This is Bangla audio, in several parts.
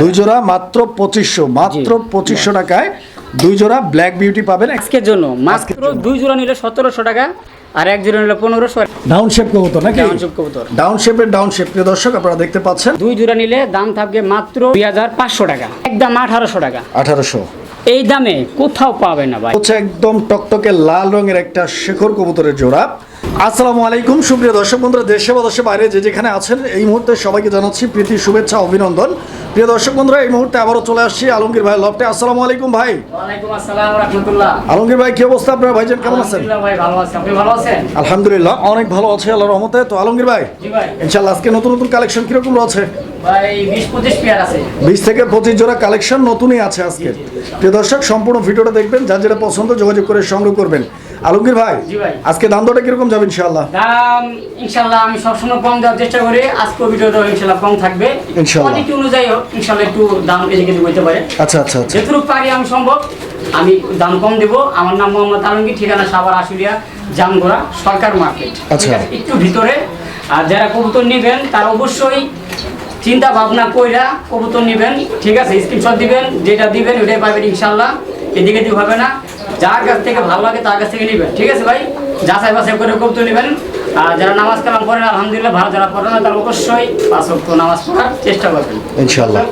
দুই জোড়া মাত্র পঁচিশশো মাত্র পঁচিশশো টাকায় দুই জোড়া ব্ল্যাক বিউটি পাবেন। আজকের জন্য মাত্র দুই জোড়া নিলে সতেরোশো টাকা আর এক জোড়া নিলে পনেরোশো। ডাউন শেপ কবুতর নাকি? ডাউন শেপ কবুতর। ডাউন শেপের ডাউন শেপ প্রিয় দর্শক আপনারা দেখতে পাচ্ছেন। দুই জোড়া নিলে দাম থাকবে মাত্র দুই হাজার পাঁচশো টাকা একদম আঠারোশো টাকা। আঠারোশো। এই দামে কোথাও পাবে না ভাই। হচ্ছে একদম টকটকে লাল রঙের একটা শেখর কবুতরের জোড়া। আসসালামু আলাইকুম সুপ্রিয় দর্শক বন্ধুরা দেশে বা দেশের বাইরে যে যেখানে আছেন এই মুহূর্তে সবাইকে জানাচ্ছি প্রীতি শুভেচ্ছা অভিনন্দন। প্রিয় দর্শক বন্ধুরা এই মুহূর্তে আবারও চলে আসছি আলমগীর ভাই লফটে। আসসালামু আলাইকুম ভাই। ওয়ালাইকুম আসসালাম রহমতুল্লাহ। আলমগীর ভাই কি অবস্থা আপনার ভাইজান? কেমন আছেন? ভাই ভালো আছেন আপনি ভালো আছেন? আলহামদুলিল্লাহ অনেক ভালো আছে আল্লাহর রহমতে। তো আলমগীর ভাই জি ভাই। ইনশাল্লাহ আজকে নতুন নতুন কালেকশন কীরকম রয়েছে? বিশ থেকে পঁচিশ জোড়া কালেকশন নতুনই আছে আজকে। প্রিয় দর্শক সম্পূর্ণ ভিডিওটা দেখবেন। যার যেটা পছন্দ যোগাযোগ করে সংগ্রহ করবেন। আলমগীর ভাই আজকে দাম দরটা কীরকম যাবে ইনশাআল্লাহ? দাম ইনশাল্লাহ আমি সবসময় কম দেওয়ার চেষ্টা করি। আজকে ভিডিওটা ইনশাল্লাহ কম থাকবে। ইনশাল্লাহ। কোয়ালিটি অনুযায়ী হোক ইনশাল্লাহ একটু দাম এদিকে হইতে পারে। আচ্ছা আচ্ছা আচ্ছা। যেটুকু পারি আমি সম্ভব আমি দাম কম দেবো। আমার নাম মোহাম্মদ আলমগীর ঠিকানা সাভার আশুলিয়া জামগোড়া সরকার মার্কেট। আচ্ছা। একটু ভিতরে। আর যারা কবুতর নেবেন তারা অবশ্যই চিন্তা ভাবনা কইরা কবুতর নেবেন। ঠিক আছে? স্ক্রিনশট দিবেন যেটা দিবেন ওটাই পাবেন ইনশাল্লাহ এদিকে দিয়ে হবে না। যার কাছ থেকে ভালো লাগে তার কাছ থেকে নেবেন। ঠিক আছে ভাই? যাচাই বাছাই করে কবুতর নেবেন। আর যারা নামাজ কালাম পড়েন আলহামদুলিল্লাহ ভালো যারা পড়েন তারা অবশ্যই পাঁচ নামাজ পড়ার চেষ্টা করবেন। ইনশাল্লাহ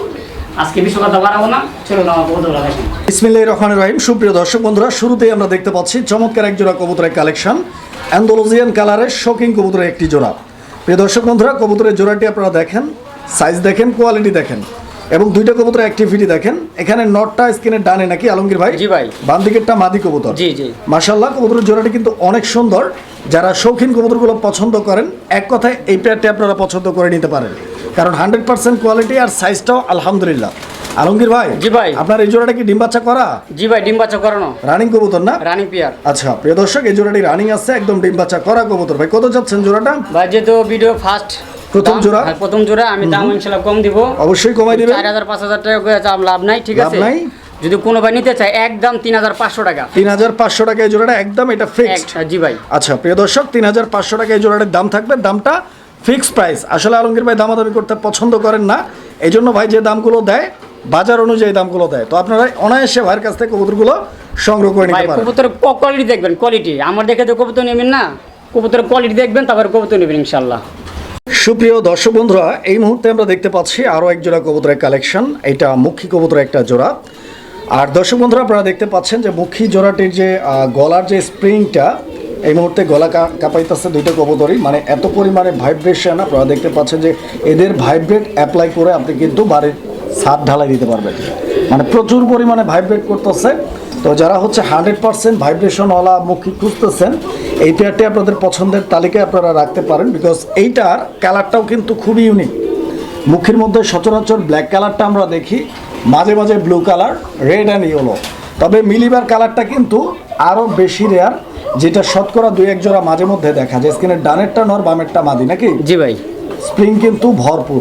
আজকে বিশ্ব কথা বাড়াবো না। চলুন আমার কবুতর দেখেন ইসমিল্লাহ রহমান রহিম। সুপ্রিয় দর্শক বন্ধুরা শুরুতেই আমরা দেখতে পাচ্ছি চমৎকার এক জোড়া কবুতরের কালেকশন। অ্যান্ডোলজিয়ান কালারের শোকিং কবুতরের একটি জোড়া। প্রিয় দর্শক বন্ধুরা কবুতরের জোড়াটি আপনারা দেখেন সাইজ দেখেন কোয়ালিটি দেখেন। এবং দুইটা কবুতরের অ্যাক্টিভিটি দেখেন। এখানে নটটা স্কিনের ডানে নাকি আলমগীর ভাই? জি ভাই। বাম দিকেরটা মাদি কবুতর। জি, জি। মাশাল্লাহ কবুতরের জোড়াটি কিন্তু অনেক সুন্দর। যারা শৌখিন কবুতরগুলো পছন্দ করেন এক কথায় এই পেয়ারটি আপনারা পছন্দ করে নিতে পারেন। কারণ হান্ড্রেড পার্সেন্ট কোয়ালিটি আর সাইজটাও আলহামদুলিল্লাহ। আলমগীর ভাই জি ভাই। আপনার এই জোড়াটা কি ডিম বাচ্চা করা? জি ভাই ডিম বাচ্চা করানো। রানিং কবুতর না? রানিং পিয়ার আচ্ছা প্রিয় দর্শক এই জোড়াটি রানিং আছে একদম ডিম বাচ্চা করা কবুতর। ভাই কত যাচ্ছেন জোড়াটা? ভাই যেহেতু ভিডিও ফার্স্ট প্রথম জোড়া? প্রথম জোড়া আমি দাম ইনশাল্লাহ কম দিব। অবশ্যই কমাই দিবেন। চার হাজার পাঁচ হাজার টাকা করে চাপ লাভ নাই ঠিক লাভ আছে? নাই? যদি কোনো ভাই নিতে চায় একদম তিন হাজার পাঁচশো টাকা। তিন হাজার পাঁচশো টাকা এই জোড়াটা একদম এটা ফিক্সড জি ভাই। আচ্ছা প্রিয় দর্শক তিন হাজার পাঁচশো টাকা এই জোড়াটার দাম থাকবে। দামটা ফিক্সড প্রাইস আসলে আলমগীর ভাই দামাদামি করতে পছন্দ করেন না। এই জন্য ভাই যে দামগুলো দেয় বাজার অনুযায়ী দামগুলো দেয়। তো আপনারা অনায়াসে ভাইয়ের কাছ থেকে কবুতরগুলো সংগ্রহ করে নিতে পারেন। কবুতরের কোয়ালিটি দেখবেন কোয়ালিটি আমার দেখে তো কবুতর নেবেন না? কবুতরের কোয়ালিটি দেখবেন তারপর কবুতর নেবেন ইনশাল্লাহ। সুপ্রিয় দর্শক বন্ধুরা, এই মুহূর্তে আমরা দেখতে পাচ্ছি আরও এক জোড়া কবুতরের কালেকশন। এটা মুখী কবুতরের একটা জোড়া। আর দর্শক বন্ধুরা, আপনারা দেখতে পাচ্ছেন যে মুখী জোড়াটির যে গলার যে স্প্রিংটা, এই মুহূর্তে গলা কাঁপাইতেছে দুইটা কবুতরই। মানে এত পরিমাণে ভাইব্রেশন আপনারা দেখতে পাচ্ছেন যে এদের ভাইব্রেট অ্যাপ্লাই করে আপনি কিন্তু বাড়ির ছাদ ঢালাই দিতে পারবেন। মানে প্রচুর পরিমাণে ভাইব্রেট করতেছে। তো যারা হচ্ছে হান্ড্রেড পার্সেন্ট ভাইব্রেশনওয়ালা মুখী খুঁজতেছেন এই পেয়ারটি আপনাদের পছন্দের তালিকায় আপনারা রাখতে পারেন বিকজ এইটার কালারটাও কিন্তু খুবই ইউনিক মুখের মধ্যে সচরাচর ব্ল্যাক কালারটা আমরা দেখি মাঝে মাঝে blue colour red and yellow তবে মিলিবার কালারটা কিন্তু আরও বেশি রেয়ার যেটা শতকরা দুই এক জোড়া মাঝে মধ্যে দেখা যায়। স্কিনের ডানেরটা নর বামেরটা মাদি নাকি? জি ভাই। স্প্রিং কিন্তু ভরপুর।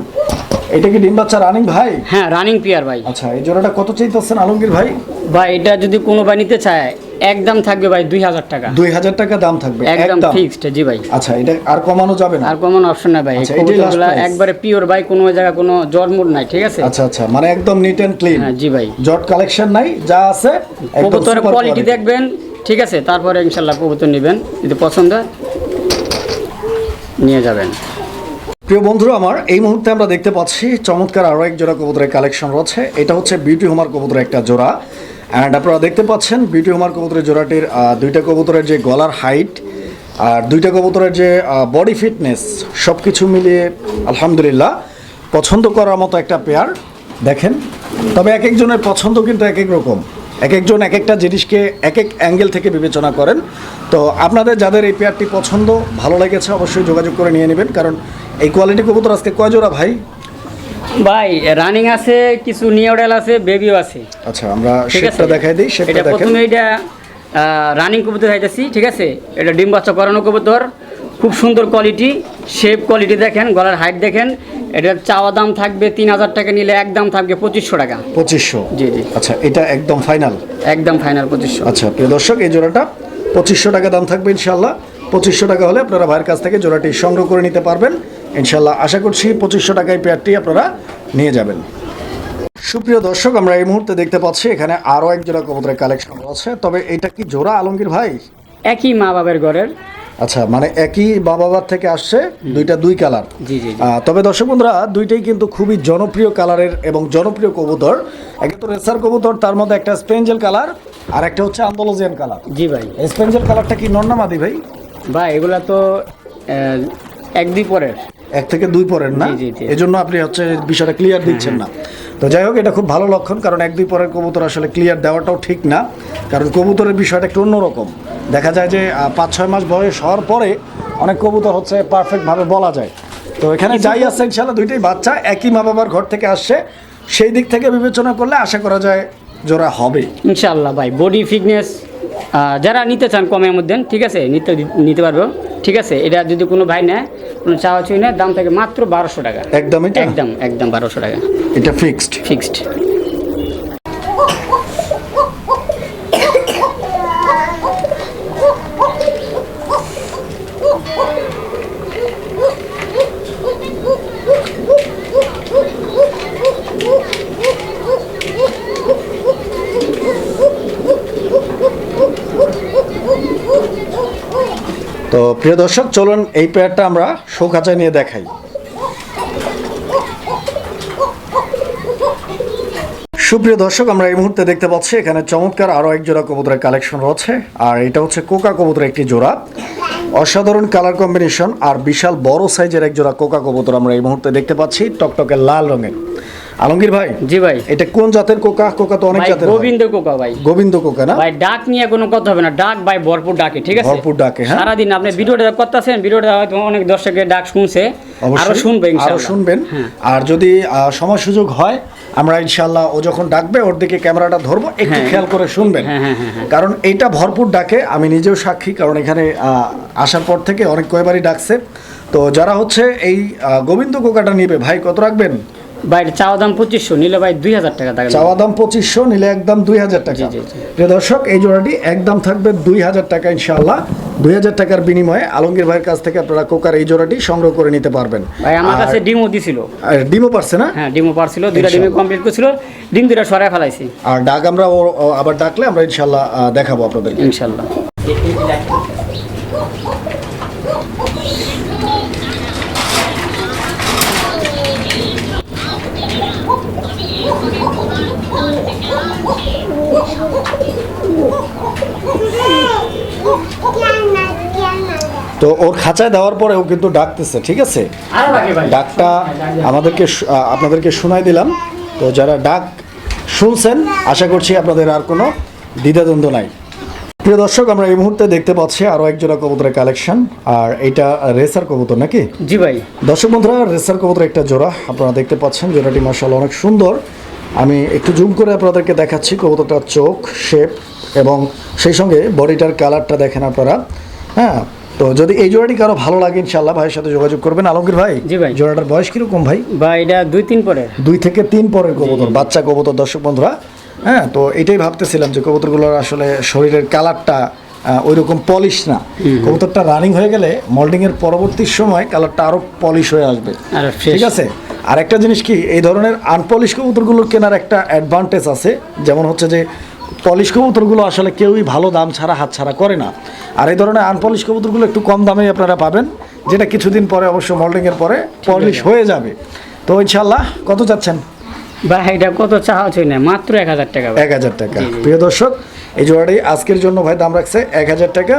এটা কি ডিম বাচ্চা রানিং ভাই? হ্যাঁ রানিং পিয়ার ভাই। আচ্ছা এই জোড়াটা কত চাইতেছেন আলমগীর ভাই? ভাই এটা যদি কোনো ভাই নিতে চায় একদম থাকবে ভাই দুই হাজার টাকা। দুই হাজার টাকা দাম থাকবে একদম ফিক্সড জি ভাই। আচ্ছা এটা আর কমানো যাবে না? আর কোনো অপশন নাই ভাই। আচ্ছা, কবুতরগুলো একবারে পিওর ভাই কোনো জায়গায় কোনো জন্মুর নাই ঠিক আছে? আচ্ছা আচ্ছা মানে একদম নিট ক্লিন হ্যাঁ জি ভাই। জট কালেকশন নাই যা আছে কবুতরের কোয়ালিটি দেখবেন ঠিক আছে? তারপরে ইনশাল্লাহ কবুতর নেবেন যদি পছন্দ হয়, নিয়ে যাবেন। প্রিয় বন্ধুরা, আমার এই মুহূর্তে আমরা দেখতে পাচ্ছি চমৎকার আরও এক জোড়া কবুতরের কালেকশন রয়েছে। এটা হচ্ছে বিউটি হোমার কবুতরের একটা জোড়া। অ্যান্ড আপনারা দেখতে পাচ্ছেন বিউটি হোমার কবুতরের জোড়াটির দুইটা কবুতরের যে গলার হাইট আর দুইটা কবুতরের যে বডি ফিটনেস সব কিছু মিলিয়ে আলহামদুলিল্লাহ পছন্দ করার মতো একটা পেয়ার দেখেন, তবে এক একজনের পছন্দ কিন্তু এক এক রকম। এক একজন এক একটা জিনিসকে এক এক অ্যাঙ্গেল থেকে বিবেচনা করেন। তো আপনাদের যাদের এই পেয়ারটি পছন্দ ভালো লেগেছে অবশ্যই যোগাযোগ করে নিয়ে নেবেন। কারণ এই কোয়ালিটি কবুতর আজকে কয় জোড়া ভাই? ভাই রানিং আছে কিছু নিওডাল আছে বেবিও আছে। আচ্ছা আমরা শেপটা দেখাই দিই শেপটা দেখেন। প্রথমে এটা রানিং কবুতর খাইতেছি ঠিক আছে? এটা ডিম বাচ্চা করানো কবুতর। খুব সুন্দর কোয়ালিটি শেপ কোয়ালিটি দেখেন গলার হাইট দেখেন। এটার চাওয়া দাম থাকবে তিন হাজার টাকা নিলে একদম থাকবে পঁচিশশো টাকা। পঁচিশশো? জি জি। আচ্ছা এটা একদম ফাইনাল একদম ফাইনাল পঁচিশশো। আচ্ছা প্রিয় দর্শক এই জোড়াটা পঁচিশশো টাকা দাম থাকবে ইনশাল্লাহ পঁচিশশো টাকা হলে আপনারা ভাইয়ের কাছ থেকে জোড়াটি সংগ্রহ করে নিতে পারবেন। ইনশাল্লাহ আশা করছি পঁচিশশো টাকায় পেয়ারটি আপনারা নিয়ে যাবেন। সুপ্রিয় দর্শক আমরা এই মুহূর্তে দেখতে পাচ্ছি এখানে আরও এক জোড়া কবুতরের কালেকশন আছে। তবে এটা কি জোড়া আলমগীর ভাই? একই মা বাবার ঘরের। আচ্ছা মানে একই বাবার থেকে আসছে দুইটা দুই কালার তবে দর্শক বন্ধুরা দুইটাই কিন্তু খুবই জনপ্রিয় কালারের এবং জনপ্রিয় কবুতর। একটা তো রেসার কবুতর তার মধ্যে একটা স্পেঞ্জেল কালার আর একটা হচ্ছে আন্দোলজিয়ান কালার জি ভাই। স্পেঞ্জেল কালারটা কি নন্নামাদি ভাই? ভাই এগুলা তো এক দুই পরের। এক থেকে দুই পরের না। এজন্য আপনি হচ্ছে বিষয়টা ক্লিয়ার দিচ্ছেন না। তো যাই হোক এটা খুব ভালো লক্ষণ কারণ এক দুই পরের কবুতর আসলে ক্লিয়ার দেওয়াটাও ঠিক না। কারণ কবুতরের বিষয়টা একটু অন্যরকম। দেখা যায় যে পাঁচ ছয় মাস বয়স হওয়ার পরে অনেক কবুতর হচ্ছে পারফেক্টভাবে বলা যায়। তো এখানে যাই আসছে ইনশাল্লাহ দুইটাই বাচ্চা একই মা বাবার ঘর থেকে আসছে। সেই দিক থেকে বিবেচনা করলে আশা করা যায় জোড়া হবে। ইনশাল্লাহ ভাই বডি ফিটনেস যারা নিতে চান কমের মধ্যে ঠিক আছে নিতে নিতে পারব। ঠিক আছে? এটা যদি কোনো ভাই নেয় কোনো চাওয়া চুই নেয় দাম থাকে মাত্র বারোশো টাকা। একদম একদম একদম বারোশো টাকা। এটা ফিক্সড ফিক্সড প্রিয় দর্শক, চলুন এই পেয়ারটা আমরা শোকাচা নিয়ে দেখাই। সুপ্রিয় দর্শক, আমরা এই মুহূর্তে দেখতে পাচ্ছি, এখানে চমৎকার আরও এক জোড়া কবুতরের কালেকশন রয়েছে, আর এটা হচ্ছে কোকা কবুতরের একটি জোড়া। অসাধারণ কালার কম্বিনেশন আর বিশাল বড় সাইজের এক জোড়া কোকা কবুতর আমরা এই মুহূর্তে দেখতে পাচ্ছি, টকটকে লাল রঙের। আলমগীর ভাই? জি ভাই। এটা কোন জাতের কোকা? কোকা তো অনেক জাতের গোবিন্দ কোকা ভাই। গোবিন্দ কোকা না? ভাই ডাক নিয়ে কোনো কথা হবে না। ডাক ভাই ভরপুর ডাকে ঠিক আছে? ভরপুর ডাকে, হ্যাঁ। সারাদিন আপনি ভিডিওটা করতেছেন ভিডিওটা হয়তো অনেক দর্শকের ডাক শুনছে। আরও শুনবেন আরও শুনবেন। হ্যাঁ। আর যদি সময় সুযোগ হয় আমরা ইনশাল্লাহ ও যখন ডাকবে ওর দিকে ক্যামেরাটা ধরবো একটু হ্যাঁ। খেয়াল করে শুনবেন। হ্যাঁ। কারণ এইটা ভরপুর ডাকে আমি নিজেও সাক্ষী কারণ এখানে আসার পর থেকে অনেক কয়বারই ডাকছে। তো যারা হচ্ছে এই গোবিন্দ কোকাটা নিবে ভাই কত রাখবেন? ভাই চাওয়া দাম পঁচিশশো নিলে ভাই দুই হাজার টাকা থাকে চাওয়া দাম পঁচিশশো নিলে একদম দুই হাজার টাকা। প্রিয় দর্শক এই জোড়াটি একদম থাকবে দুই হাজার টাকা ইনশাআল্লাহ। দুই হাজার টাকার বিনিময়ে আলমগীর ভাইয়ের কাছ থেকে আপনারা কোকার এই জোড়াটি সংগ্রহ করে নিতে পারবেন। ভাই আমার কাছে ডিমও দিছিল। ডিমও পারছে না? হ্যাঁ ডিমও পারছিল দুইটা ডিমে কমপ্লিট করছিল ডিম দুইটা সরাই ফেলাইছি। আর ডাক আমরা আবার ডাকলে আমরা ইনশাল্লাহ দেখাবো আপনাদের ইনশাল্লাহ তো ওর খাঁচায় দেওয়ার পরেও কিন্তু ডাকতেছে ঠিক আছে? ডাকটা আমাদেরকে আপনাদেরকে শোনাই দিলাম। তো যারা ডাক শুনছেন আশা করছি আপনাদের আর কোনো দ্বিধাদ্বন্দ্ব নাই। প্রিয় দর্শক আমরা এই মুহূর্তে দেখতে পাচ্ছি আরও একজোড়া কবুতরের কালেকশন আর এটা রেসার কবুতর নাকি? জি ভাই। দর্শক বন্ধুরা রেসার কবুতর একটা জোড়া আপনারা দেখতে পাচ্ছেন জোড়াটি মার্শাল অনেক সুন্দর। আমি একটু জুম করে আপনাদেরকে দেখাচ্ছি কবুতরটার চোখ শেপ এবং সেই সঙ্গে বডিটার কালারটা দেখেন আপনারা। হ্যাঁ তো যদি এই জোড়াটি কারও ভালো লাগে ইনশাল্লাহ ভাইয়ের সাথে যোগাযোগ করবেন। আলমগীর ভাই জি ভাই। জোড়াটার বয়স কীরকম ভাই? ভাই এটা দুই তিন পরে দুই থেকে তিন পরের কবুতর বাচ্চা কবুতর দর্শক বন্ধুরা। হ্যাঁ তো এটাই ভাবতেছিলাম যে কবুতরগুলোর আসলে শরীরের কালারটা ওই রকম পলিশ না। কবুতরটা রানিং হয়ে গেলে মোল্ডিং এর পরবর্তী সময় কালারটা আরও পলিশ হয়ে আসবে। ঠিক আছে? আর একটা জিনিস কি এই ধরনের আনপলিশ কবুতরগুলো কেনার একটা অ্যাডভান্টেজ আছে। যেমন হচ্ছে যে পলিশ কবুতরগুলো আসলে কেউই ভালো দাম ছাড়া হাত ছাড়া করে না। আর এই ধরনের আনপলিশ কবুতরগুলো একটু কম দামে আপনারা পাবেন যেটা কিছুদিন পরে অবশ্য মোল্ডিং এর পরে পলিশ হয়ে যাবে। তো ইনশাল্লাহ কত চাচ্ছেন? ভাই এটা কত চাওয়া চুই না মাত্র এক হাজার টাকা এক হাজার টাকা। প্রিয় দর্শক এই জোড়াটি আজকের জন্য ভাই দাম রাখছে এক হাজার টাকা।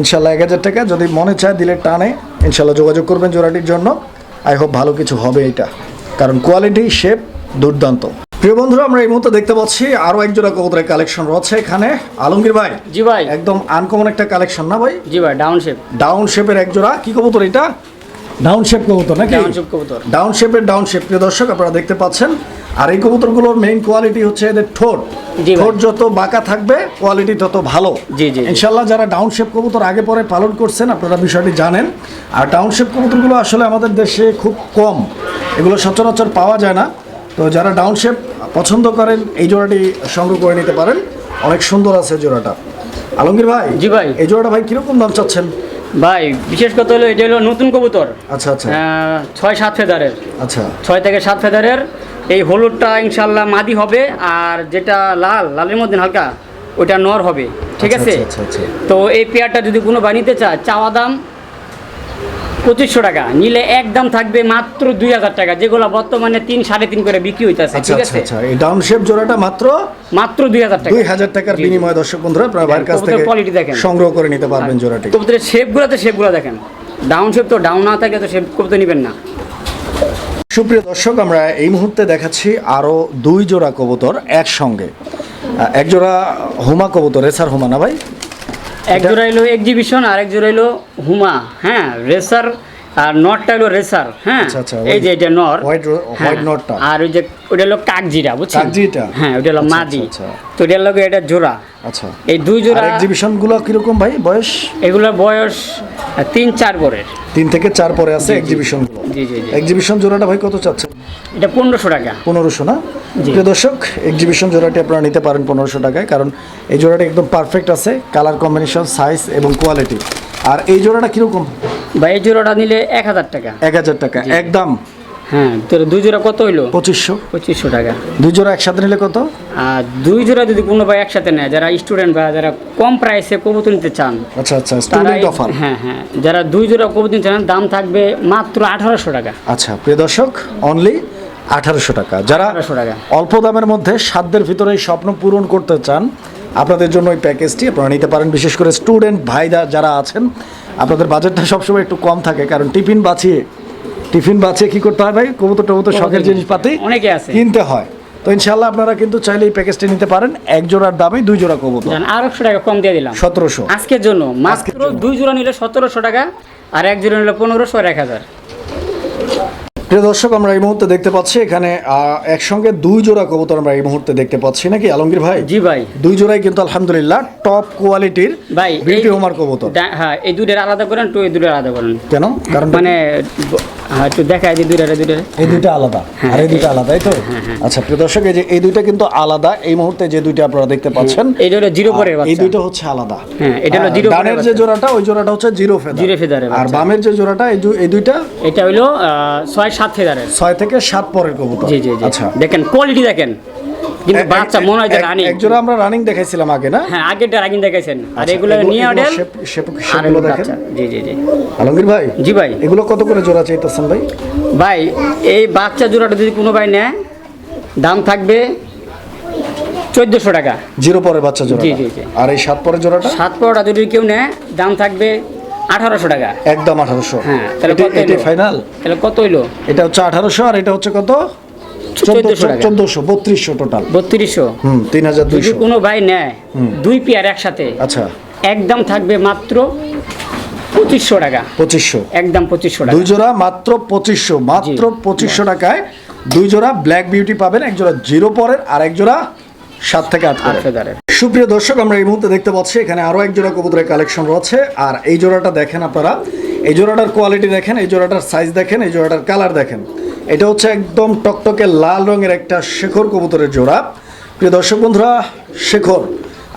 ইনশাল্লাহ এক হাজার টাকা যদি মনে চায় দিলে টানে ইনশাল্লাহ যোগাযোগ করবেন জোড়াটির জন্য। আই হোপ ভালো কিছু হবে এটা কারণ কোয়ালিটি শেপ দুর্দান্ত। প্রিয় বন্ধুরা আমরা এই মুহূর্তে দেখতে পাচ্ছি আরও এক জোড়া কবুতরের কালেকশন রয়েছে এখানে। আলমগীর ভাই জি ভাই। একদম আনকমন একটা কালেকশন না ভাই? জি ভাই ডাউন শেপ ডাউন শেপের এক জোড়া। কি কবুতর এটা? ডাউন শেপ কবুতর নাকি? ডাউন শেপ কবুতর। ডাউন শেপের ডাউন শেপ প্রিয় দর্শক আপনারা দেখতে পাচ্ছেন। আর এই কবুতরগুলোর মেইন কোয়ালিটি হচ্ছে এদের ঠোঁট। জি ঠোঁট যত বাঁকা থাকবে কোয়ালিটি তত ভালো। জি, জি, জি। ইনশাল্লাহ যারা ডাউন শেপ কবুতর আগে পরে পালন করছেন আপনারা বিষয়টি জানেন। আর ডাউন শেপ কবুতরগুলো আসলে আমাদের দেশে খুব কম। এগুলো সচরাচর পাওয়া যায় না। তো যারা ডাউন শেপ পছন্দ করেন এই জোড়াটি সংগ্রহ করে নিতে পারেন। অনেক সুন্দর আছে জোড়াটা। আলমগীর ভাই জি ভাই। এই জোড়াটা ভাই কীরকম দাম চাচ্ছেন? ভাই বিশেষ কথা হলো এটা হলো নতুন কবুতর। আচ্ছা আচ্ছা। ছয় সাত ফেদারের। আচ্ছা। ছয় থেকে সাত ফেদারের। এই হলুদটা ইনশাল্লাহ মাদি হবে আর যেটা লাল লালের মধ্যে হালকা ওটা নর হবে। ঠিক আচ্ছা, আছে? আচ্ছা, আচ্ছা, তো এই পেয়ারটা যদি কোনো বানিতে চায় চাওয়া দাম পঁচিশশো টাকা। নিলে একদম থাকবে মাত্র দুই হাজার টাকা যেগুলো বর্তমানে তিন সাড়ে তিন করে বিক্রি হইতেছে আচ্ছা ঠিক আচ্ছা আছে? আচ্ছা। এই ডাউন শেপ জোড়াটা মাত্র মাত্র দুই হাজার টাকা। দুই হাজার টাকার। বিনিময়ে দর্শক বন্ধুরা আপনার ভাইয়ের কাছ থেকে quality দেখেন। সংগ্রহ করে নিতে পারবেন জোড়াটি। কবুতরের শেপগুলোতে শেপগুলো দেখেন। ডাউন শেপ তো ডাউন না থাকে তো শেপ কবুতর নেবেন না। সুপ্রিয় দর্শক আমরা এই মুহূর্তে দেখাচ্ছি আরও দুই জোড়া কবুতর একসঙ্গে। এক জোড়া হুমা কবুতর রেসার হুমা না ভাই? এক জোড়া এক্সিবিশন আর এক জোড়া হুমা। হ্যাঁ রেসার আর নটটা হলো রেসার হ্যাঁ? আচ্ছা, আচ্ছা, এই যে এটা নর ro- হ্যাঁ, নটটা। আর ওই যে ওটা হলো কাকজিরা বুঝছেন? কাকজিটা? হ্যাঁ ওটা হলো আচ্ছা, মাদি। তো এটার লগে এটা জোড়া। আচ্ছা। এই দুই জোড়া আর এক্সিবিশনগুলো কীরকম ভাই বয়স? এগুলোর বয়স তিন চার বরের তিন থেকে চার পরে আছে এক্সিবিশনগুলো জি জি এক্সিবিশন জোড়াটা ভাই কত চাচ্ছে এটা পনেরোশো টাকা। পনেরোশো না। প্রিয় দর্শক এক্সিবিশন জোড়াটি আপনারা নিতে পারেন পনেরোশো টাকায় কারণ এই জোড়াটা একদম পারফেক্ট আছে কালার কম্বিনেশন সাইজ এবং কোয়ালিটি আর এই জোড়াটা কীরকম? ভাই এই জোড়াটা নিলে এক হাজার টাকা। এক হাজার টাকা। একদম? হ্যাঁ তো দুই জোড়া কত হইল? পঁচিশশো। পঁচিশশো টাকা। দুই জোড়া একসাথে নিলে কত? আর দুই জোড়া যদি কোনো ভাই একসাথে নেয় যারা স্টুডেন্ট বা যারা কম প্রাইসে কবুতর নিতে চান আচ্ছা আচ্ছা স্টুডেন্ট অফার হ্যাঁ হ্যাঁ যারা দুই জোড়া কবুতর নিতে চান দাম থাকবে মাত্র আঠারোশো টাকা। আচ্ছা প্রিয় দর্শক অনলি আঠারোশো টাকা। যারা 1800 টাকা। অল্প দামের মধ্যে সাধ্যের ভিতরে স্বপ্ন পূরণ করতে চান আপনাদের জন্য ওই প্যাকেজটি আপনারা নিতে পারেন বিশেষ করে স্টুডেন্ট ভাইরা যারা আছেন আপনাদের বাজেটটা সবসময় একটু কম থাকে কারণ টিফিন বাঁচিয়ে টিফিন বাঁচিয়ে কি করতে হয় ভাই? কবুতর টবুতর শখের জিনিসপাতি অনেকে আছে। কিনতে হয়। তো ইনশাল্লাহ আপনারা কিন্তু চাইলে এই প্যাকেজটি নিতে পারেন এক জোড়ার দামে দুই জোড়া কবুতর। জান আর একশো টাকা কম দিয়ে দিলাম। সতেরোশো। আজকের জন্য মাত্র দুই জোড়া নিলে সতেরোশো টাকা আর এক জোড়া নিলে পনেরোশো আর এক হাজার। প্রিয় দর্শক আমরা এই মুহূর্তে দেখতে পাচ্ছি এখানে একসঙ্গে দুই জোড়া কবুতর আমরা এই মুহূর্তে দেখতে পাচ্ছি। নাকি আলমগীর ভাই? জি ভাই। দুই জোড়াই কিন্তু আলহামদুলিল্লাহ টপ কোয়ালিটির ভাই বিউটি এই- হোমার কবুতর। হ্যাঁ এই দুইটার আলাদা করেন তো এই দুইটার আলাদা করেন। কেন? কারণ মানে হ্যাঁ একটু দেখায় যে দুইটারে দুইটারে। এই দুইটা আলাদা হ্যাঁ, আর এই দুইটা আলাদা তাই তো? আচ্ছা প্রিয় দর্শক এই যে এই দুইটা কিন্তু আলাদা এই মুহূর্তে যে দুইটা আপনারা দেখতে পাচ্ছেন এইটা হলো জিরো পরের আর এই বাচ্চা। দুইটা হচ্ছে আলাদা। হ্যাঁ, এটা হলো জিরো ডানের যে জোড়াটা ওই জোড়াটা হচ্ছে জিরো ফেদার। জিরো ফেদারের আর বামের যে জোড়াটা এই এই দুইটা? এটা আহ, ছয় সাত ফেদারের ছয় থেকে সাত পরের কবুতর। জি জি জি। আচ্ছা। দেখেন কোয়ালিটি দেখেন। কিন্তু বাচ্চা মনে হয় যে রানি। এক জোড়া আমরা রানিং দেখাইছিলাম আগে না? হ্যাঁ আগেরটা রাগিন দেখাইছেন। আর আচ্ছা, এগুলো নিয়ে এগুলো অডেল shape- shape- আর shape গুলো দেখেন। জি জি জি। আলমগীর ভাই জি ভাই। এগুলো কত করে জোড়া চাইতেছেন ভাই? ভাই এই বাচ্চা জোড়াটা যদি কোনো ভাই নেয় দাম থাকবে চোদ্দোশো টাকা। জিরো পরের বাচ্চা জোড়া জি, জি, জি। আর এই সাত পরের জোড়াটা? সাত পরোটা যদি কেউ নেয় দাম থাকবে আঠারোশো টাকা। একদম আঠারোশো। হ্যাঁ, তাহলে কত হলো? ফাইনাল তাহলে কত হইল? এটা হচ্ছে আঠারোশো আর এটা হচ্ছে কত? চোদ্দোশো বত্রিশশো টোটাল বত্রিশশো? হুম তিন হাজার দুইশো। কোনো ভাই নেয় দুই পেয়ার একসাথে আচ্ছা। একদম থাকবে মাত্র পঁচিশশো টাকা। পঁচিশশো। একদম পঁচিশশো টাকা। দুই জোড়া মাত্র পঁচিশশো। মাত্র পঁচিশশো টাকায় দুই জোড়া ব্ল্যাক বিউটি পাবেন এক জোড়া জিরো পরের আর এক জোড়া সাত থেকে আট ফেদারের। সুপ্রিয় দর্শক আমরা এই মুহূর্তে দেখতে পাচ্ছি এখানে আরও এক জোড়া কবুতরের কালেকশন রয়েছে। আর এই জোড়াটা দেখেন আপনারা এই জোড়াটার কোয়ালিটি দেখেন এই জোড়াটার সাইজ দেখেন এই জোড়াটার কালার দেখেন। এটা হচ্ছে একদম টকটকে লাল রঙের একটা শেখর কবুতরের জোড়া। প্রিয় দর্শক বন্ধুরা শেখর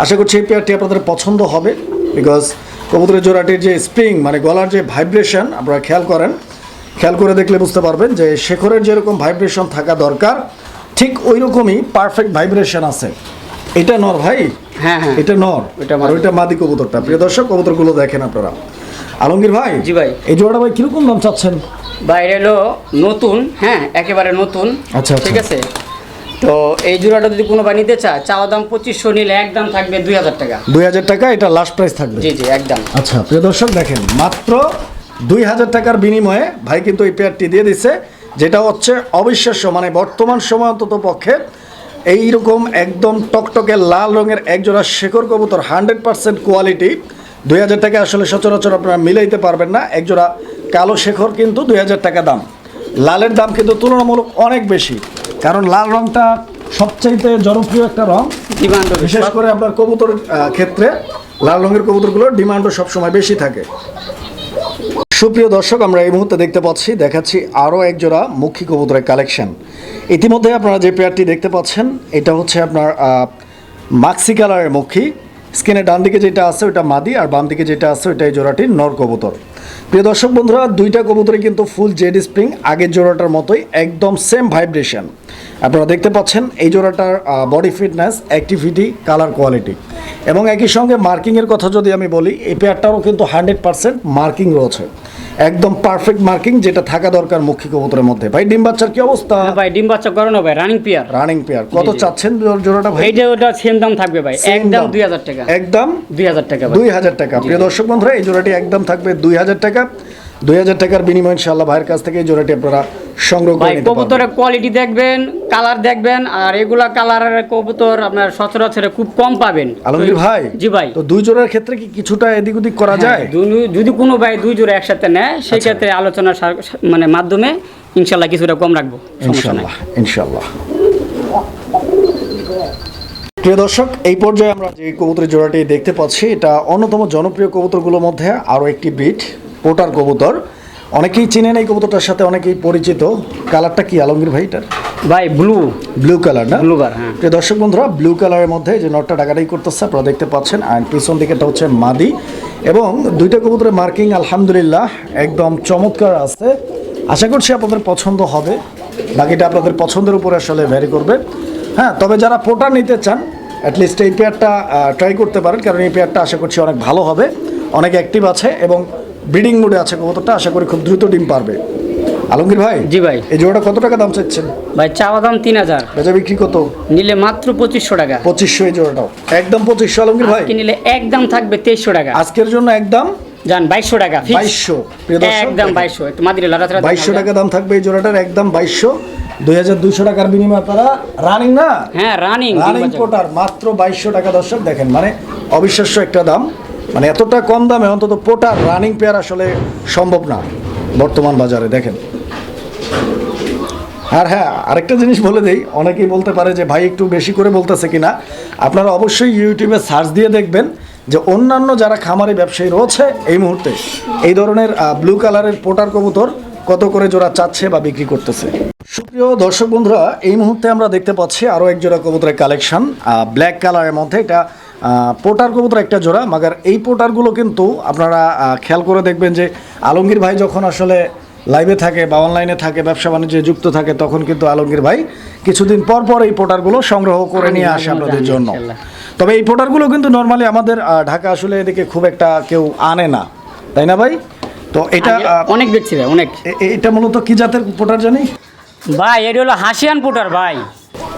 আশা করছি এই পেয়ারটি আপনাদের পছন্দ হবে বিকজ কবুতরের জোড়াটির যে স্প্রিং মানে গলার যে ভাইব্রেশন আপনারা খেয়াল করেন। খেয়াল করে দেখলে বুঝতে পারবেন যে শেখরের যেরকম ভাইব্রেশন থাকা দরকার ঠিক ওই রকমই পারফেক্ট ভাইব্রেশন আছে। এটা নর ভাই? হ্যাঁ হ্যাঁ। এটা নর। আর। ওইটা মাদি কবুতরটা। প্রিয় দর্শক কবুতরগুলো দেখেন আপনারা। আলমগীর ভাই জি ভাই। এই জোড়াটা ভাই কীরকম দাম চাচ্ছেন? বাইরে হলো নতুন হ্যাঁ একেবারে নতুন। আচ্ছা, আচ্ছা। ঠিক আছে? তো এই জোড়াটা যদি কোনো ভাই নিতে চায় চাওয়া দাম পঁচিশশো নিলে একদম থাকবে দুই হাজার টাকা। দুই হাজার টাকা এটা লাস্ট প্রাইস থাকবে। জি জি একদম। আচ্ছা প্রিয় দর্শক দেখেন মাত্র দুই হাজার টাকার বিনিময়ে ভাই কিন্তু এই পেয়ারটি দিয়ে দিচ্ছে। যেটা হচ্ছে অবিশ্বাস্য মানে বর্তমান সময় অন্তত পক্ষে এইরকম একদম টকটকে লাল রঙের একজোড়া শেখর কবুতর হান্ড্রেড পার্সেন্ট কোয়ালিটি। দুই হাজার টাকা আসলে সচরাচর আপনারা মিলাইতে পারবেন না একজোড়া কালো শেখর কিন্তু দুই হাজার টাকা দাম। লালের দাম কিন্তু তুলনামূলক অনেক বেশি কারণ লাল রংটা সবচাইতে জনপ্রিয় একটা রং। ডিমান্ড বিশেষ করে আপনার কবুতর ক্ষেত্রে লাল রঙের কবুতরগুলোর ডিমান্ডও সবসময় বেশি থাকে। সুপ্রিয় দর্শক, আমরা এই মুহূর্তে দেখতে পাচ্ছি, দেখাচ্ছি আরও এক জোড়া মুখী কবুতরের কালেকশন। ইতিমধ্যে আপনারা যে পেয়ারটি দেখতে পাচ্ছেন, এটা হচ্ছে আপনার মাক্সি কালারের মুখী। স্কিনের ডান দিকে যেটা আছে ওটা মাদি, আর বাম দিকে যেটা আছে ওইটা এই জোড়াটির নর কবুতর। প্রিয় দর্শক বন্ধুরা, দুইটা কবুতরে কিন্তু ফুল জেড স্প্রিং আগের জোড়াটার মতোই একদম সেম ভাইব্রেশন আপনারা দেখতে পাচ্ছেন, এই জোড়াটার body fitness activity colour quality এবং একই সঙ্গে মার্কিংয়ের কথা যদি আমি বলি, এই পেয়ারটারও কিন্তু হান্ড্রেড পার্সেন্ট মার্কিং রয়েছে। একদম পারফেক্ট মার্কিং যেটা থাকা দরকার মুখ্য কবুতরের মধ্যে। ভাই ডিম বাচ্চার কি অবস্থা? হ্যাঁ ভাই ডিম বাচ্চা করানো ভাই রানিং পেয়ার রানিং পেয়ার কত। চাচ্ছেন জোড়াটা ভাই? এইটা ওটা সেম দাম থাকবে ভাই। একদম দাম। দুই হাজার টাকা। একদম? দুই হাজার টাকা ভাই। দুই হাজার টাকা। প্রিয় দর্শক বন্ধুরা এই জোড়াটি একদম থাকবে দুই হাজার টাকা। দুই হাজার টাকার বিনিময়ে ইনশাআল্লাহ ভাইয়ের কাছ থেকে এই জোড়াটি আপনারা সংগ্রহ করে নিতে কবুতরের কোয়ালিটি দেখবেন কালার দেখবেন আর এগুলা কালারের কবুতর আপনার সচরাচর খুব কম পাবেন। আলমগীর ভাই জি ভাই। তো দুই জোড়ার ক্ষেত্রে কি কিছুটা এদিক ওদিক করা যায়? হ্যাঁ, দুই- যদি কোনো ভাই দুই জোড়া একসাথে নেয় সেই ক্ষেত্রে আলোচনার মানে মাধ্যমে ইনশাল্লাহ কিছুটা কম রাখব ইনশাল্লাহ ইনশাল্লাহ প্রিয় দর্শক এই পর্যায়ে আমরা যে কবুতরের জোড়াটি দেখতে পাচ্ছি এটা অন্যতম জনপ্রিয় কবুতরগুলোর মধ্যে আরও একটি বিট পোটার কবুতর। অনেকেই চিনেন এই কবুতরটার সাথে অনেকেই পরিচিত। কালারটা কি আলমগীর ভাই এটার? ভাই ব্লু ব্লু কালার না? ব্লু বার হ্যাঁ। দর্শক বন্ধুরা ব্লু কালারের মধ্যে যে নটটা ডাকাটাই করতেছে আপনারা দেখতে পাচ্ছেন। আর পিছন দিকেটা হচ্ছে মাদি। এবং দুইটা কবুতরের মার্কিং আলহামদুলিল্লাহ একদম চমৎকার আছে। আশা করছি আপনাদের পছন্দ হবে। বাকিটা আপনাদের পছন্দের উপরে আসলে ভ্যারি করবে। হ্যাঁ তবে যারা পোটা নিতে চান অ্যাটলিস্ট এই পেয়ারটা ট্রাই করতে পারেন। কারণ এই পেয়ারটা আশা করছি অনেক ভালো হবে। অনেক অ্যাক্টিভ আছে এবং ব্রিডিং মোডে আছে কবুতরটা আশা করি খুব দ্রুত ডিম পারবে। আলমগীর ভাই জি ভাই। এই জোড়াটা কত টাকা দাম চাচ্ছেন? ভাই চাওয়া দাম তিন হাজার। বেচা বিক্রি কত? নিলে মাত্র পঁচিশশো টাকা। পঁচিশশো এই জোড়াটাও। একদম পঁচিশশো আলমগীর ভাই? নিলে একদম থাকবে তেইশশো টাকা। আজকের জন্য একদম? যান বাইশশো টাকা। বাইশশো একদম বাইশশো একটু মাদিরে লড়াচড়া বাইশশো টাকা দাম থাকবে এই জোড়াটার একদম বাইশশো। দুই হাজার দুইশো টাকার বিনিময়ে আপনারা রানিং না? হ্যাঁ রানিং রানিং পোটার মাত্র বাইশশো টাকা দর্শক দেখেন। মানে অবিশ্বাস্য একটা দাম। মানে এতটা কম দামে অন্তত পোটার রানিং পেয়ার আসলে সম্ভব না বর্তমান বাজারে, দেখেন। আর হ্যাঁ আরেকটা জিনিস বলে দেই, অনেকেই বলতে পারে যে ভাই একটু বেশি করে বলতেছে কিনা। আপনারা অবশ্যই ইউটিউবে সার্চ দিয়ে দেখবেন যে অন্যান্য যারা খামারি ব্যবসায়ী রয়েছে এই মুহূর্তে, এই ধরনের ব্লু কালারের পোটার কবুতর কত করে জোড়া চাচ্ছে বা বিক্রি করতেছে। সুপ্রিয় দর্শক বন্ধুরা, এই মুহূর্তে আমরা দেখতে পাচ্ছি আরও এক জোড়া কবুতরের কালেকশন ব্ল্যাক কালারের মধ্যে। এটা পোটার কবুতর একটা জোড়া মাগার এই পোটারগুলো কিন্তু আপনারা খেয়াল করে দেখবেন যে আলমগীর ভাই যখন আসলে লাইভে থাকে বা অনলাইনে থাকে ব্যবসা বাণিজ্যে যুক্ত থাকে তখন কিন্তু আলমগীর ভাই কিছুদিন পর পর এই পোটারগুলো সংগ্রহ করে নিয়ে আসে আপনাদের জন্য। তবে এই পোটারগুলো কিন্তু নর্মালি আমাদের ঢাকা আসলে এদিকে খুব একটা কেউ আনে না। তাই না ভাই? তো এটা অনেক বেচছি ভাই অনেক। এটা মূলত কি জাতের পোটার জানি? ভাই এটি হলো হাসিয়ান পুটার ভাই।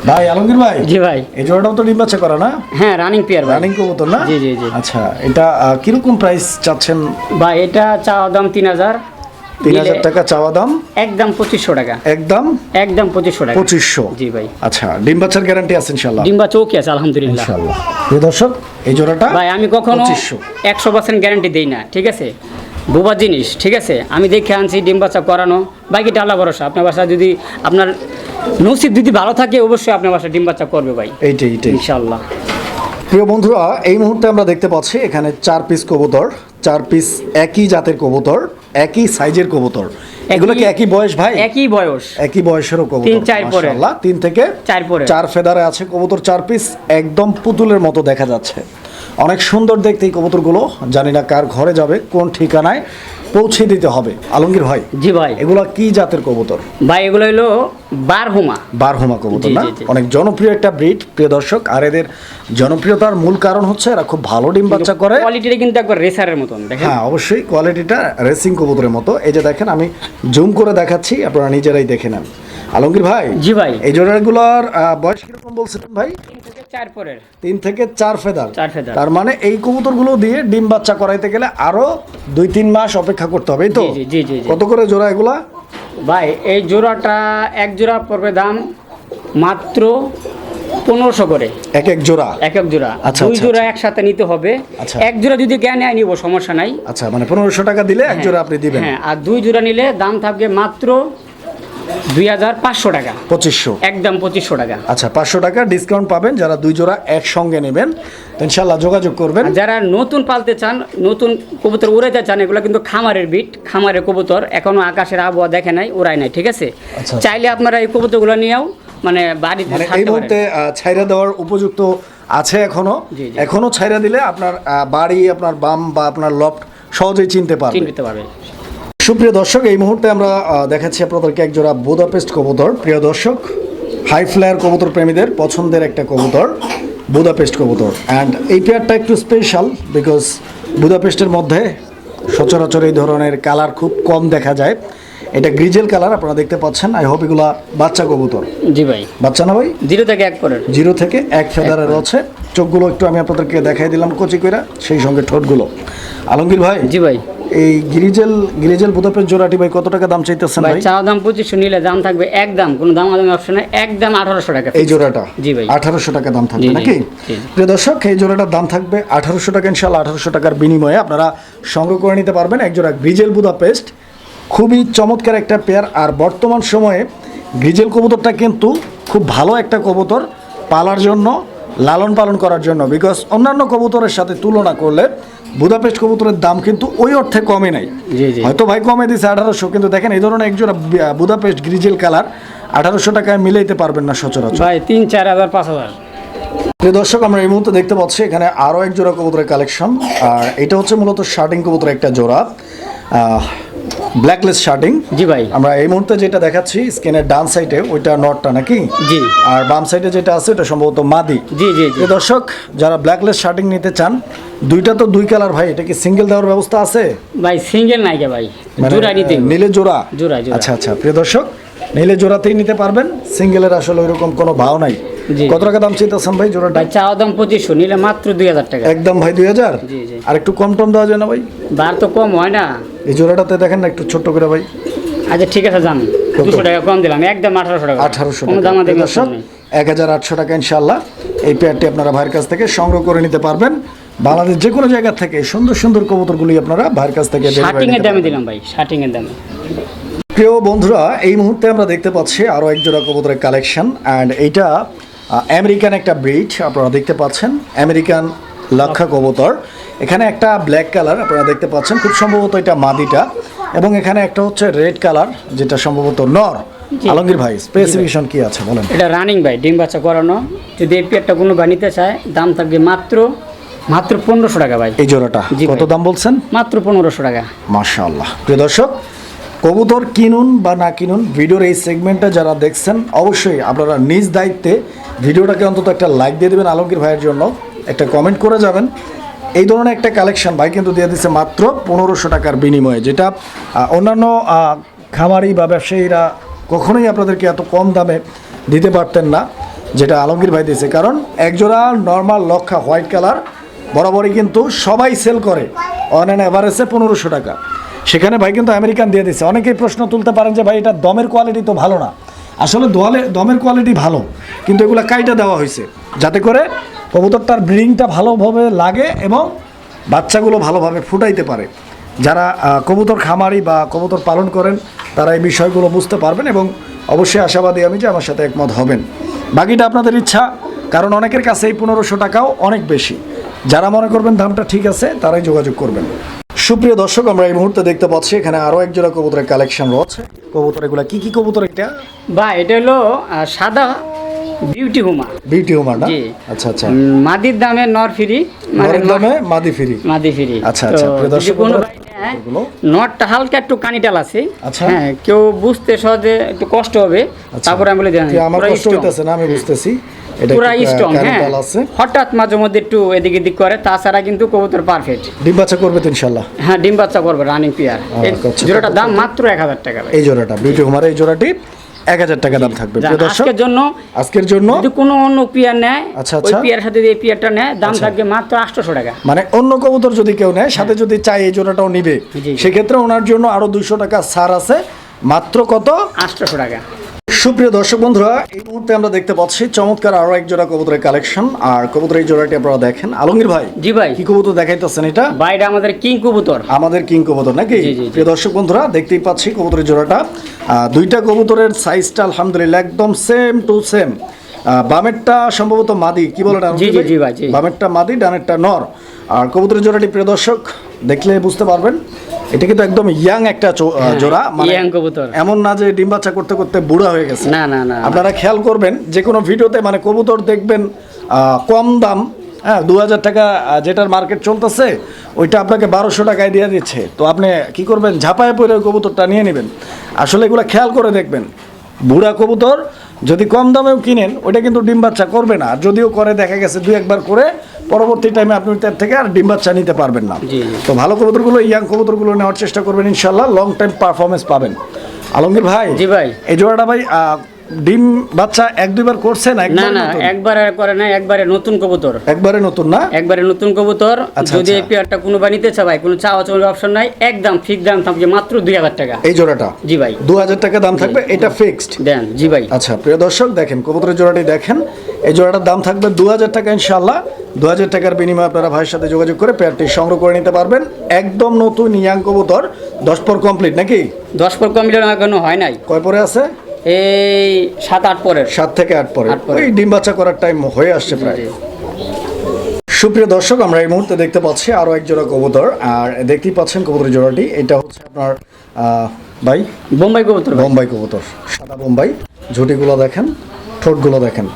ভাই আলমগীর ভাই? জি ভাই। এই জোড়াটাও তো ডিম বাচ্চা করা না? হ্যাঁ রানিং পেয়ার ভাই। রানিং কবুতর না? জি, জি, জি। আচ্ছা এটা কীরকম প্রাইস চাচ্ছেন? ভাই এটা চাওয়া দাম তিন হাজার। তিন হাজার টাকা চাওয়া দাম? একদম পঁচিশশো টাকা। একদম? একদম পঁচিশশো টাকা। পঁচিশশো? জি ভাই। আচ্ছা ডিম বাচ্চার গ্যারান্টি আছে ইনশাল্লাহ ডিম্বা চৌকি আছে আলহামদুলিল্লাহ। ইনশাল্লাহ প্রিয় দর্শক এই জোড়াটা ভাই আমি কখনো একশো পার্সেন্ট গ্যারান্টি দিই না ঠিক আছে? বোবা জিনিস ঠিক আছে? আমি দেখে আনছি ডিম বাচ্চা করানো। বাকিটা আল্লাহ ভরসা? আপনার বাসা যদি আপনার নসিব যদি ভালো থাকে অবশ্যই আপনার বাসা ডিম বাচ্চা করবে ভাই। এইটাই এইটাই। ইনশাল্লাহ প্রিয় বন্ধুরা এই মুহূর্তে আমরা দেখতে পাচ্ছি এখানে চার পিস কবুতর চার পিস একই জাতের কবুতর একই সাইজের কবুতর। এগুলো কি একই বয়স ভাই? একই বয়স। একই বয়সেরও কবুতর তিন, চার পরে। তিন থেকে চার পরে। চার ফেদারে আছে কবুতর চার পিস একদম পুতুলের মতো দেখা যাচ্ছে। অনেক সুন্দর দেখতে এই কবুতরগুলো। জানি না কার ঘরে যাবে কোন ঠিকানায় পৌঁছে দিতে হবে। আলমগীর ভাই জি ভাই। এগুলো কি জাতের কবুতর? ভাই এগুলো হলো বারহুমা। বারহুমা কবুতর না। অনেক জনপ্রিয় একটা ব্রিড প্রিয় দর্শক আর এদের জনপ্রিয়তার মূল কারণ হচ্ছে এরা খুব ভালো ডিম বাচ্চা করে। কোয়ালিটিটা কিন্তু একবার রেসারের মতন দেখেন। হ্যাঁ অবশ্যই কোয়ালিটিটা রেসিং কবুতরের মতো। এই যে দেখেন আমি জুম করে দেখাচ্ছি আপনারা নিজেরাই দেখে নেন। আলমগীর ভাই জি ভাই। এই জোড়াগুলোর বয়স কীরকম বলছিলেন ভাই? চার পরের। তিন থেকে চার ফেদার। চার ফেদার। তার মানে এই কবুতরগুলো দিয়ে ডিম বাচ্চা করাইতে গেলে আরও দুই তিন মাস অপেক্ষা করতে হবে তো? জি, জি। কত করে জোড়া এগুলা? ভাই এই জোড়াটা এক জোড়া পড়বে দাম মাত্র পনেরোশো করে। এক এক জোড়া? এক এক জোড়া। আচ্ছা, দুই আচ্ছা, জোড়া একসাথে নিতে হবে। আচ্ছা। এক জোড়া যদি জ্ঞানে আয় নিব সমস্যা নাই। আচ্ছা মানে পনেরোশো টাকা দিলে এক জোড়া আপনি দিবেন। হ্যাঁ আর দুই জোড়া নিলে দাম থাকবে মাত্র দুই হাজার পাঁচশো টাকা। পঁচিশশো। একদম পঁচিশশো টাকা। আচ্ছা পাঁচশো টাকা ডিসকাউন্ট পাবেন যারা দুই জোড়া একসঙ্গে নেবেন। তো ইনশাল্লাহ যোগাযোগ করবেন। যারা নতুন পালতে চান নতুন কবুতর উড়াইতে চান এগুলো কিন্তু খামারের বিট খামারের কবুতর। এখনও আকাশের আবহাওয়া দেখে নাই উড়াই নাই ঠিক আছে? আচ্ছা। চাইলে আপনারা এই কবুতরগুলো নিয়েও মানে বাড়িতে মানে এই মুহূর্তে ছাইরা দেওয়ার উপযুক্ত আছে এখনও। এখনও ছাইরা দিলে আপনার বাড়ি আপনার বাম বা আপনার লফট সহজেই চিনতে পারবে। চিনতে পারবে। সুপ্রিয় দর্শক এই মুহূর্তে আমরা দেখাচ্ছি আপনাদেরকে একজোড়া বুদাপেস্ট কবুতর। প্রিয় দর্শক হাই ফ্লায়ার কবুতর প্রেমীদের পছন্দের একটা কবুতর বুদাপেস্ট কবুতর। অ্যান্ড এই পেয়ারটা একটু স্পেশাল বিকজ বুদাপেস্টের মধ্যে সচরাচর এই ধরনের কালার খুব কম দেখা যায়। এটা গ্রিজেল কালার আপনারা দেখতে পাচ্ছেন। আই হোপ এগুলা বাচ্চা কবুতর। জি ভাই। বাচ্চা না ভাই? জিরো থেকে এক পরের জিরো থেকে এক ফেদারে রয়েছে চোখগুলো একটু আমি আপনাদেরকে দেখাই দিলাম কচি কইরা সেই সঙ্গে ঠোঁটগুলো। আলমগীর ভাই জি ভাই। এই গিরিজেল গিরিজেল বুদাপেস্ট জোড়াটি ভাই কত টাকা দাম চাইতেছেন ভাই চা দাম পঁচিশশো নিলে দাম থাকবে একদম কোনো দাম আদামি অপশন এক দাম আঠারোশো টাকা এই জোড়াটা? জি ভাই। আঠারোশো টাকা দাম থাকবে নাকি? প্রিয় দর্শক এই জোড়াটার দাম থাকবে আঠারোশো টাকা ইনশাল্লাহ আঠারোশো টাকার বিনিময়ে আপনারা সংগ্রহ করে নিতে পারবেন এক জোড়া গ্রিজেল বুদাপেস্ট। খুবই চমৎকার একটা পেয়ার আর বর্তমান সময়ে গ্রিজেল কবুতরটা কিন্তু খুব ভালো একটা কবুতর পালার জন্য লালন পালন করার জন্য বিকজ অন্যান্য কবুতরের সাথে তুলনা করলে বুদাপেস্ট কবুতরের দাম কিন্তু ওই অর্থে কমে নাই। হয়তো ভাই কমে দিছে আঠারোশো কিন্তু দেখেন এই ধরনের একজোড়া বি- বুদাপেস্ট গ্রিজেল কালার আঠারোশো টাকায় মিলাইতে পারবেন না সচরাচর। ভাই তিন চার হাজার পাঁচ হাজার। দর্শক আমরা এই মুহূর্তে দেখতে পাচ্ছি এখানে আরও এক জোড়া কবুতরের কালেকশন আর এটা হচ্ছে মূলত শার্টিং কবুতরের একটা জোড়া। ব্ল্যাকলেস শার্টিং জি ভাই। আমরা এই মুহূর্তে যেটা দেখাচ্ছি স্ক্রিনের ডান সাইডে ওইটা নটটা নাকি? জি। আর বাম সাইডে যেটা আছে ওটা সম্ভবত মাদি। জি জি জি। দর্শক যারা ব্ল্যাকলেস শার্টিং নিতে চান দুইটা তো দুই কালার ভাই এটা কি সিঙ্গেল দেওয়ার ব্যবস্থা আছে? ভাই সিঙ্গেল নাইকা ভাই মানে, জোড়া নিতে নীলে জোড়া? জোড়া। আচ্ছা আচ্ছা। প্রিয় দর্শক নীলে জোড়াতেই নিতে পারবেন সিঙ্গেলের আসলে ওইরকম কোনো ভাও নাই। কত টাকা দাম চাইতেছেন ভাই জোড়াটা? ভাই চা দাম পঁচিশশো নিলে মাত্র দুই হাজার টাকা। একদম ভাই দুই হাজার? জি, জি। আর একটু কম টম দেওয়া যায় না ভাই? বার তো কম হয় না। এই জোড়াটাতে দেখেন না একটু ছোট্ট করে ভাই। আচ্ছা ঠিক আছে কত? দুশো টাকা কম দিলাম একদম আঠারোশো টাকা। আঠারোশো দাম এক হাজার আটশো টাকা ইনশাল্লাহ এই পেয়ারটি আপনারা ভাইয়ের কাছ থেকে সংগ্রহ করে নিতে পারবেন। বাংলাদেশ যে কোনো জায়গা থেকে সুন্দর সুন্দর কবুতরগুলি আপনারা ভাইয়ের কাছ থেকে শার্টিং এর দামে দিলাম ভাই শার্টিং এর দামে। প্রিয় বন্ধুরা এই মুহূর্তে আমরা দেখতে পাচ্ছি আরও এক জোড়া কবুতরের কালেকশন অ্যান্ড এইটা আমেরিকান একটা ব্রিড আপনারা দেখতে পাচ্ছেন। আমেরিকান লক্ষা কবুতর এখানে একটা ব্ল্যাক কালার আপনারা দেখতে পাচ্ছেন। খুব সম্ভবত এটা মাদিটা। এবং এখানে একটা হচ্ছে রেড কালার যেটা সম্ভবত নর। আলমগীর ভাই স্পেসিফিকেশন কি আছে বলেন। এটা রানিং ভাই ডিম বাচ্চা করানো। যদি এই পেয়ারটা কোনো বানিতে চায় দাম থাকবে মাত্র মাত্র পনেরোশো টাকা ভাই। এই জোড়াটা কত দাম বলছেন? মাত্র পনেরোশো টাকা। মাশাআল্লাহ। প্রিয় দর্শক কবুতর কিনুন বা না কিনুন, ভিডিওর এই সেগমেন্টটা যারা দেখছেন, অবশ্যই আপনারা নিজ দায়িত্বে ভিডিওটাকে অন্তত একটা লাইক দিয়ে দেবেন আলমগীর ভাইয়ের জন্য, একটা কমেন্ট করে যাবেন। এই ধরনের একটা কালেকশন ভাই কিন্তু দিয়ে দিচ্ছে মাত্র পনেরোশো টাকার বিনিময়ে, যেটা অন্যান্য খামারি বা ব্যবসায়ীরা কখনোই আপনাদেরকে এত কম দামে দিতে পারতেন না, যেটা আলমগীর ভাই দিয়েছে। কারণ একজোড়া নর্মাল লক্ষা হোয়াইট কালার বরাবরই কিন্তু সবাই সেল করে অন অ্যান অ্যাভারেজে পনেরোশো টাকা। সেখানে ভাই কিন্তু আমেরিকান দিয়ে দিচ্ছে অনেকেই প্রশ্ন তুলতে পারেন যে ভাই এটা দমের কোয়ালিটি তো ভালো না। আসলে দোয়ালে দমের কোয়ালিটি ভালো, কিন্তু এগুলো কাইটা দেওয়া হয়েছে। যাতে করে কবুতরটার ব্রিডিংটা ভালোভাবে লাগে এবং বাচ্চাগুলো ভালোভাবে ফুটাইতে পারে। যারা কবুতর খামারি বা কবুতর পালন করেন, তারা এই বিষয়গুলো বুঝতে পারবেন এবং অবশ্যই আশাবাদী আমি যে আমার সাথে একমত হবেন। বাকিটা আপনাদের ইচ্ছা, কারণ অনেকের কাছে এই পনেরোশো টাকাও অনেক বেশি। যারা মনে করবেন দামটা ঠিক আছে, তারাই যোগাযোগ করবেন। সুপ্রিয় দর্শক আমরা এই মুহূর্তে দেখতে পাচ্ছি এখানে আরও এক জোড়া কবুতরের কালেকশন রয়েছে। কবুতর এগুলা কি কি কবুতর এটা? বা এটা হলো সাদা বিউটি হুমা। বিউটি হুমার না? আচ্ছা আচ্ছা। মাদির দামে নর ফ্রি মানে নরের দামে মাদি ফিরি? মাদি ফ্রি। আচ্ছা, আচ্ছা, প্রিয় দর্শক নটটা হালকা একটু কানিটাল আছে। আচ্ছা। হ্যাঁ কেউ বুঝতে সহজে একটু কষ্ট হবে আচ্ছা। তারপরে আমি বলে দেন আমার কষ্ট হইতেছে না আমি বুঝতেছি। এটা পুরা একটু, আহ, স্ট্রং হ্যাঁ। হঠাৎ মাঝে মধ্যে একটু এদিক এদিক করে তাছাড়া কিন্তু কবুতর পারফেক্ট ডিম বাচ্চা করবে তো ইনশাল্লাহ? হ্যাঁ ডিম বাচ্চা করবে রানিং পিয়ার আচ্ছা। জোড়াটার দাম মাত্র এক হাজার টাকা এই জোড়াটা বিউটি হুমার এই জোড়াটি এক হাজার টাকা দাম থাকবে। যা, প্রিয় দর্শক আজকের জন্য আজকের জন্য যদি কোনো অন্য পিয়ার নেয় আচ্ছা, আচ্ছা। পিয়ার সাথে যদি পিয়ারটা নেয় দাম থাকবে মাত্র আটশোশো টাকা। মানে অন্য কবুতর যদি কেউ নেয় সাথে যদি চাই এই জোড়াটাও নিবে হ্যাঁ। সেক্ষেত্রে ওনার জন্য আরও দুইশো টাকা ছাড় আছে। মাত্র কত? আটশোশো টাকা। সুপ্রিয় দর্শক বন্ধুরা এই মুহূর্তে আমরা দেখতে পাচ্ছি চমৎকার আরও এক জোড়া কবুতরের কালেকশন। আর কবুতরের এই জোড়াটি আপনারা দেখেন। আলমগীর ভাই জি ভাই। কি কবুতর দেখাইতেছেন এটা? বাইরে আমাদের কিং কবুতর। আমাদের কিং কবুতর নাকি। প্রিয় দর্শক বন্ধুরা দেখতেই পাচ্ছি কবুতরের জোড়াটা। দুইটা কবুতরের সাইজটা আলহামদুলিল্লাহ একদম সেম টু সেম বামেরটা সম্ভবত মাদি কি বলে জি, জি, জি ভাই, বামেরটা মাদি ডানেরটা নর। আর কবুতরের জোড়াটি প্রিয় দর্শক দেখলে বুঝতে পারবেন। এটা কিন্তু একদম ইয়াং একটা জোড়া। মানে young কবুতর। এমন না যে ডিম বাচ্চা করতে করতে বুড়া হয়ে গেছে। না না না। আপনারা খেয়াল করবেন যে কোনো ভিডিওতে মানে কবুতর দেখবেন কম দাম হ্যাঁ দু হাজার টাকা যেটার মার্কেট চলতেছে ওইটা আপনাকে বারোশো টাকায় দিয়ে দিচ্ছে। তো আপনি কি করবেন ঝাপায় পরে ওই কবুতরটা নিয়ে নেবেন। আসলে এগুলো খেয়াল করে দেখবেন। বুড়া কবুতর যদি কম দামেও কিনেন ওইটা কিন্তু ডিম বাচ্চা করবে না। আর যদিও করে দেখা গেছে দুই একবার করে পরবর্তী টাইমে আপনি তার থেকে আর ডিম বাচ্চা নিতে পারবেন না। তো ভালো কবুতরগুলো ইয়াং কবুতরগুলো নেওয়ার চেষ্টা করবেন ইনশাল্লাহ লং টাইম পারফরমেন্স পাবেন। আলমগীর ভাই জি ভাই। এই জোড়াটা ভাই ডিম বাচ্চা এক দুইবার করছে না না না? একবারে করে না একবারে নতুন কবুতর। একবারে নতুন না? একবারে নতুন কবুতর। আচ্ছা, যদি এই আচ্ছা। পেয়ারটা কোনো বা নিতে চায় ভাই কোনো চাওয়া চাওয়ার অপশন নাই একদম ফিক্স দাম থাকবে মাত্র দুই হাজার টাকা। এই জোড়াটা? জি ভাই। দু হাজার টাকা দাম থাকবে এটা ফিক্সড দেন জি ভাই। আচ্ছা প্রিয় দর্শক দেখেন কবুতরের জোড়াটি দেখেন। এই জোড়াটার দাম থাকবে দু হাজার টাকা ইনশাল্লাহ দু হাজার টাকার বিনিময়ে আপনারা ভাইয়ের সাথে যোগাযোগ করে পেয়ারটি সংগ্রহ করে নিতে পারবেন। একদম নতুন ইয়াং কবুতর দশ পর কমপ্লিট নাকি? দশ পর কমিলে এখনও হয় নাই। কয় পরে আছে? এই সাত আট পরের। সাত থেকে আট পরে ওই ডিম বাচ্চা করার টাইম হয়ে আসছে প্রায়। সুপ্রিয় দর্শক আমরা এই মুহূর্তে দেখতে পাচ্ছি আরও এক জোড়া কবুতর। আর দেখতেই পাচ্ছেন কবুতর জোড়াটি। এটা হচ্ছে আপনার আহ, ভাই? বোম্বাই কবুতর বোম্বাই কবুতর। সাদা বোম্বাই। ঝুটিগুলো দেখেন ঠোঁটগুলো দেখেন।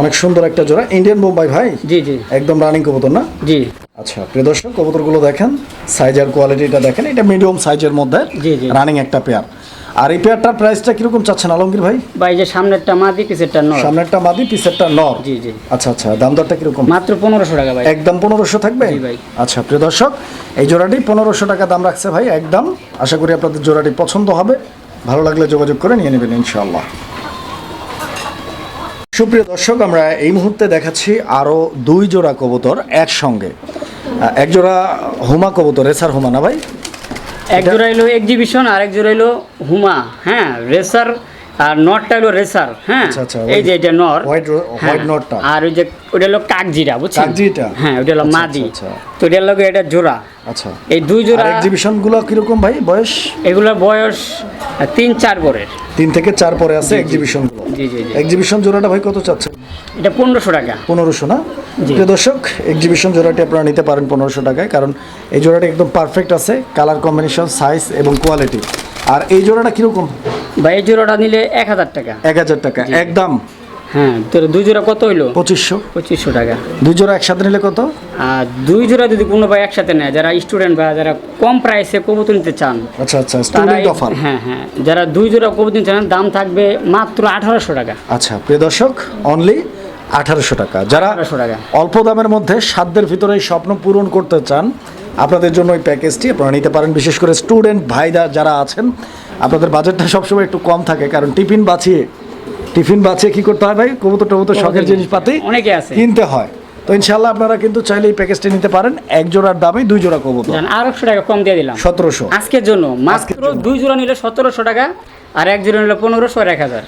অনেক সুন্দর একটা জোড়া। ইন্ডিয়ান বোম্বাই ভাই? জি জি। একদম রানিং কবুতর না? জি। আচ্ছা প্রিয় দর্শক কবুতরগুলো দেখেন সাইজ আর কোয়ালিটিটা দেখেন এটা মিডিয়াম সাইজের মধ্যে জি, জি। রানিং একটা পেয়ার আর এই পেয়ারটার প্রাইসটা কীরকম চাচ্ছেন আলমগীর ভাই? ভাই যে সামনেরটা মাদি পিছেরটা নর। সামনেরটা মাদি পিসেরটা নর। জি জি। আচ্ছা আচ্ছা দাম দরটা কীরকম? মাত্র পনেরোশো টাকা ভাই। একদম পনেরোশো থাকবে? জি ভাই। আচ্ছা প্রিয় দর্শক এই জোড়াটি পনেরোশো টাকা দাম রাখছে ভাই একদম। আশা করি আপনাদের জোড়াটি পছন্দ হবে। ভালো লাগলে যোগাযোগ করে নিয়ে নেবেন ইনশাআল্লাহ। সুপ্রিয় দর্শক আমরা এই মুহূর্তে দেখাচ্ছি আরও দুই জোড়া কবুতর একসঙ্গে। এক জোড়া হুমা কবুতর রেসার হুমা না ভাই? এক জোড়া এলো এক্সিবিশন আর এক জোড়া এলো হুমা। হ্যাঁ রেসার আর নটটা হলো রেসার হ্যাঁ? আচ্ছা, আচ্ছা, এই যে এটা নর ro- হ্যাঁ, নটটা। আর ওই যে ওটা হলো কাকজিরা বুঝছেন? কাকজিটা? হ্যাঁ ওটা হলো আচ্ছা, মাদি। তো এটার লগে এটা জোড়া। আচ্ছা। এই দুই জোড়া এক্সিবিশনগুলো কীরকম ভাই বয়স? এগুলোর বয়স তিন চার বরের তিন থেকে চার পরে আছে এক্সিবিশনগুলো জি জি এক্সিবিশন জোড়াটা ভাই কত চাচ্ছেন এটা পনেরোশো টাকা। পনেরোশো না। প্রিয় দর্শক এক্সিবিশন জোড়াটি আপনারা নিতে পারেন পনেরোশো টাকায় কারণ এই জোড়াটা একদম পারফেক্ট আছে কালার কম্বিনেশন সাইজ এবং কোয়ালিটি আর এই জোড়াটা কীরকম? বা এই জোড়াটা নিলে এক হাজার টাকা। এক হাজার টাকা একদম। হ্যাঁ তো দুই জোড়া কত হইল? পঁচিশশো। পঁচিশশো টাকা। দুই জোড়া একসাথে নিলে কত? আর দুই জোড়া যদি কোনো ভাই একসাথে নেয় যারা স্টুডেন্ট বা যারা কম প্রাইসে কবুতর নিতে চান আচ্ছা আচ্ছা স্টুডেন্ট অফার হ্যাঁ হ্যাঁ যারা দুই জোড়া কবুতর নিতে চান দাম থাকবে মাত্র আঠারোশো টাকা। আচ্ছা প্রিয় দর্শক অনলি আঠারোশো টাকা। যারা 1800 টাকা। অল্প দামের মধ্যে সাধ্যের ভিতরে স্বপ্ন পূরণ করতে চান আপনাদের জন্য ওই প্যাকেজটি আপনারা নিতে পারেন। বিশেষ করে স্টুডেন্ট ভাইরা যারা আছেন আপনাদের বাজেটটা সবসময় একটু কম থাকে কারণ টিফিন বাঁচিয়ে টিফিন বাঁচিয়ে কি করতে হয় ভাই? কবুতর টবুতর শখের জিনিসপাতি অনেকে আছে। কিনতে হয়। তো ইনশাল্লাহ আপনারা কিন্তু চাইলে এই প্যাকেজটা নিতে পারেন। এক জোড়ার দামে দুই জোড়া কবুতর। আড়াইশো টাকা কম দিয়ে দিলাম। সতেরোশো। আজকের জন্য মাত্র দুই জোড়া নিলে সতেরোশো টাকা আর এক জোড়া নিলে পনেরোশো আর এক হাজার।